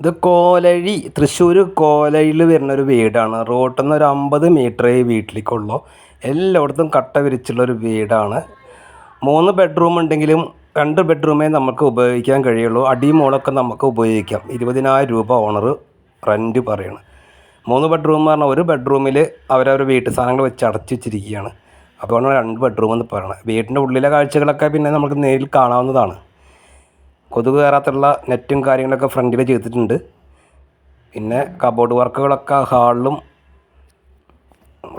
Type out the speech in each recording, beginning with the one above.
ഇത് കോലഴി തൃശ്ശൂർ കോലഴിയിൽ വരുന്ന ഒരു വീടാണ്. റോട്ടിൽ നിന്ന് ഒരു അമ്പത് മീറ്ററേ വീട്ടിലേക്കുള്ളൂ. എല്ലായിടത്തും കട്ട വിരിച്ചുള്ള ഒരു വീടാണ്. മൂന്ന് ബെഡ്റൂം ഉണ്ടെങ്കിലും രണ്ട് ബെഡ്റൂമേ നമുക്ക് ഉപയോഗിക്കാൻ കഴിയുള്ളൂ. അടിമോളൊക്കെ നമുക്ക് ഉപയോഗിക്കാം. ഇരുപതിനായിരം രൂപ ഓണർ റെന്റ് പറയണം. മൂന്ന് ബെഡ്റൂം എന്ന് പറഞ്ഞാൽ ഒരു ബെഡ്റൂമിൽ അവരവർ വീട്ടു സാധനങ്ങൾ വെച്ച് അടച്ചു വെച്ചിരിക്കുകയാണ്. അതുകൊണ്ടാണ് രണ്ട് ബെഡ്റൂം എന്ന് പറയുന്നത് വീടിന്റെ ഉള്ളിലെ കാഴ്ചകളൊക്കെ പിന്നെ നമുക്ക് നേരിൽ കാണാവുന്നതാണ്. കൊതുക് കയറാത്തുള്ള നെറ്റും കാര്യങ്ങളൊക്കെ ഫ്രണ്ടിൽ ചെയ്തിട്ടുണ്ട്. പിന്നെ കബോർഡ് വർക്കുകളൊക്കെ ഹാളിലും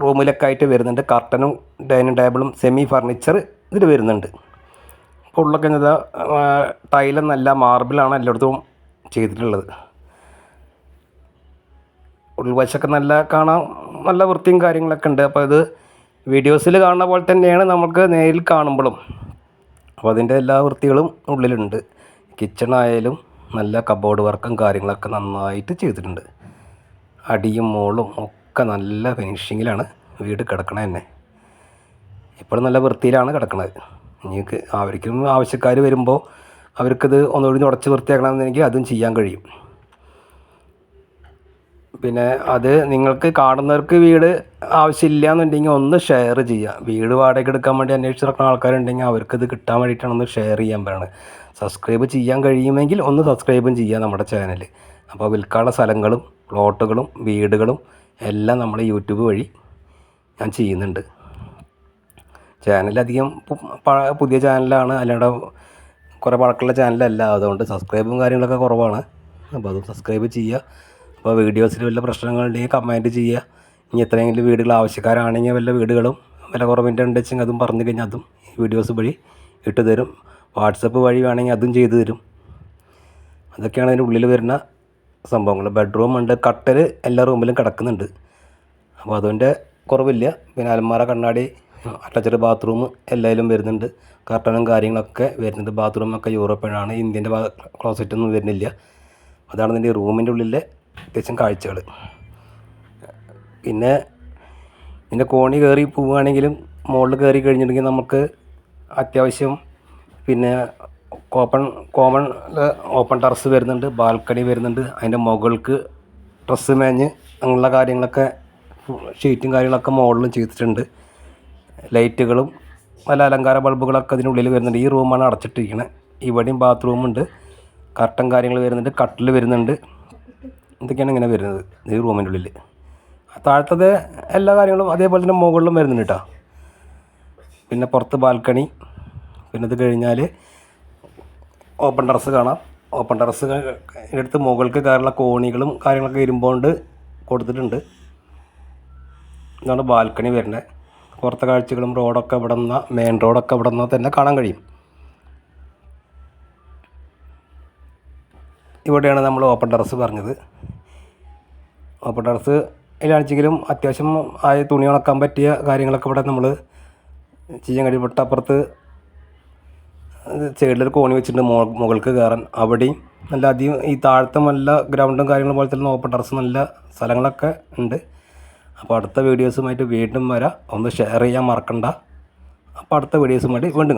റൂമിലൊക്കെ ആയിട്ട് വരുന്നുണ്ട്. കർട്ടനും ഡൈനിങ് ടേബിളും സെമി ഫർണിച്ചർ ഇതിൽ വരുന്നുണ്ട്. അപ്പോൾ ഉള്ളൊക്കെ എന്താ ടൈലെന്നല്ല മാർബിളാണ് എല്ലായിടത്തും ചെയ്തിട്ടുള്ളത്. ഉൾവശമൊക്കെ നല്ല കാണാൻ നല്ല വൃത്തിയും കാര്യങ്ങളൊക്കെ ഉണ്ട്. അപ്പോൾ ഇത് വീഡിയോസിൽ കാണുന്ന പോലെ തന്നെയാണ് നമുക്ക് നേരിൽ കാണുമ്പോഴും. അപ്പോൾ അതിന്റെ എല്ലാ വൃത്തികളും ഉള്ളിലുണ്ട്. കിച്ചണായാലും നല്ല കബോർഡ് വർക്കും കാര്യങ്ങളൊക്കെ നന്നായിട്ട് ചെയ്തിട്ടുണ്ട്. അടിയും മോളും ഒക്കെ നല്ല ഫിനിഷിങ്ങിലാണ് വീട് കിടക്കണത് തന്നെ. ഇപ്പോഴും നല്ല വൃത്തിയിലാണ് കിടക്കുന്നത് നിങ്ങൾക്ക് അവർക്കും ആവശ്യക്കാർ വരുമ്പോൾ അവർക്കത് ഒന്നുകൂടി ഉടച്ച് വൃത്തിയാക്കണമെന്നെങ്കിൽ അതും ചെയ്യാൻ കഴിയും. പിന്നെ അത് നിങ്ങൾക്ക് കാണുന്നവർക്ക് വീട് ആവശ്യമില്ല എന്നുണ്ടെങ്കിൽ ഒന്ന് ഷെയർ ചെയ്യുക വീട് വാടകയ്ക്ക് എടുക്കാൻ വേണ്ടി അന്വേഷിച്ച് നടക്കുന്ന ആൾക്കാരുണ്ടെങ്കിൽ അവർക്കിത് കിട്ടാൻ വേണ്ടിയിട്ടാണ് ഒന്ന് ഷെയർ ചെയ്യാൻ പറയുന്നത് സബ്സ്ക്രൈബ് ചെയ്യാൻ കഴിയുമെങ്കിൽ ഒന്ന് സബ്സ്ക്രൈബും ചെയ്യുക നമ്മുടെ ചാനൽ അപ്പോൾ വിൽക്കാനുള്ള സ്ഥലങ്ങളും പ്ലോട്ടുകളും വീടുകളും എല്ലാം നമ്മൾ യൂട്യൂബ് വഴി ഞാൻ ചെയ്യുന്നുണ്ട്. ചാനലധികം പുതിയ ചാനലാണ് അല്ലാണ്ട് കുറേ പഴക്കമുള്ള ചാനലല്ല അതുകൊണ്ട് സബ്സ്ക്രൈബും കാര്യങ്ങളൊക്കെ കുറവാണ്. അപ്പോൾ അത് സബ്സ്ക്രൈബ് ചെയ്യുക അപ്പോൾ വീഡിയോസിൽ വല്ല പ്രശ്നങ്ങളുണ്ടെങ്കിൽ കമന്റ് ചെയ്യുക. ഇനി എത്രയെങ്കിലും വീടുകൾ ആവശ്യക്കാരാണെങ്കിൽ വല്ല വീടുകളും വില കുറവിന്റെ ഉണ്ടെച്ചെങ്കിൽ അതും പറഞ്ഞു കഴിഞ്ഞാൽ അതും ഈ വീഡിയോസ് വഴി ഇട്ട് തരും. വാട്സപ്പ് വഴി വേണമെങ്കിൽ അതും ചെയ്തു തരും. അതൊക്കെയാണ് അതിന്റെ ഉള്ളിൽ വരുന്ന സംഭവങ്ങൾ. ബെഡ്റൂം ഉണ്ട് കട്ടൽ എല്ലാ റൂമിലും കിടക്കുന്നുണ്ട്. അപ്പോൾ അതിന്റെ കുറവില്ല. പിന്നെ അലമാര കണ്ണാടി അറ്റാച്ച്ഡ് ബാത്റൂം എല്ലാത്തിലും വരുന്നുണ്ട്. കർട്ടനും കാര്യങ്ങളൊക്കെ വരുന്നുണ്ട്. ബാത്റൂമൊക്കെ യൂറോപ്യനാണ്. ഇന്ത്യന്റെ ക്ലോസറ്റൊന്നും വരുന്നില്ല. അതാണ് ഇതിന്റെ റൂമിന്റെ ഉള്ളിലെ അത്യാവശ്യം കാഴ്ചകൾ. പിന്നെ ഇതിന്റെ കോണി കയറി പോവുകയാണെങ്കിലും മുകളിൽ കയറി കഴിഞ്ഞിട്ടുണ്ടെങ്കിൽ നമുക്ക് അത്യാവശ്യം പിന്നെ കോപ്പൺ കോമൺ ഓപ്പൺ ടെറസ് വരുന്നുണ്ട് ബാൽക്കണി വരുന്നുണ്ട് അതിന്റെ മുകൾക്ക് ഡ്രസ്സ് മേഞ്ഞ് അങ്ങനെയുള്ള കാര്യങ്ങളൊക്കെ ഷീറ്റും കാര്യങ്ങളൊക്കെ മുകളിലും ചെയ്തിട്ടുണ്ട്. ലൈറ്റുകളും പല അലങ്കാര ബൾബുകളൊക്കെ അതിനുള്ളിൽ വരുന്നുണ്ട്. ഈ റൂമാണ് അടച്ചിട്ടിരിക്കുന്നത് ഇവിടെയും ബാത്റൂമുണ്ട്. കർട്ടൻ കാര്യങ്ങൾ വരുന്നുണ്ട് കട്ടിൽ വരുന്നുണ്ട്. ഇതൊക്കെയാണ് ഇങ്ങനെ വരുന്നത് ഈ റൂമിന്റെ ഉള്ളിൽ താഴത്തത് എല്ലാ കാര്യങ്ങളും അതേപോലെ തന്നെ മുകളിലും വരുന്നുണ്ട് കേട്ടോ പിന്നെ പുറത്ത് ബാൽക്കണി പിന്നെ ഇത് കഴിഞ്ഞാൽ ഓപ്പൺ ടെറസ് കാണാം. ഓപ്പൺ ടെറസ് എടുത്ത് മുകൾക്ക് കയറുള്ള കോണികളും കാര്യങ്ങളൊക്കെ ഇരുമ്പോണ്ട് കൊടുത്തിട്ടുണ്ട്. ഇതാണ് ബാൽക്കണി വരുന്നത്. പുറത്തെ കാഴ്ചകളും റോഡൊക്കെ ഇവിടെ നിന്ന് മെയിൻ റോഡൊക്കെ ഇവിടെ നിന്ന് തന്നെ കാണാൻ കഴിയും. ഇവിടെയാണ് നമ്മൾ ഓപ്പൺ ടെറസ് പറഞ്ഞത്. ഓപ്പൺ ടെറസ് അതിലാണെങ്കിലും അത്യാവശ്യം ആയ തുണി ഉണക്കാൻ പറ്റിയ കാര്യങ്ങളൊക്കെ ഇവിടെ നമ്മൾ ചെയ്യാൻ കഴിയും തൊട്ടപ്പുറത്ത് സൈഡിലൊരു കോണി വെച്ചിട്ടുണ്ട് മോ മുകൾക്ക് കയറാൻ. അവിടെയും നല്ല അധികം ഈ താഴത്തെ നല്ല ഗ്രൗണ്ടും കാര്യങ്ങളും പോലെ തന്നെ ഓപ്പൺ ടെറസ് നല്ല സ്ഥലങ്ങളൊക്കെ ഉണ്ട്. അപ്പോൾ അടുത്ത വീഡിയോസുമായിട്ട് വീണ്ടും വരാം. ഒന്ന് ഷെയർ ചെയ്യാൻ മറക്കണ്ട. അപ്പോൾ അടുത്ത വീഡിയോസുമായിട്ട് വീണ്ടും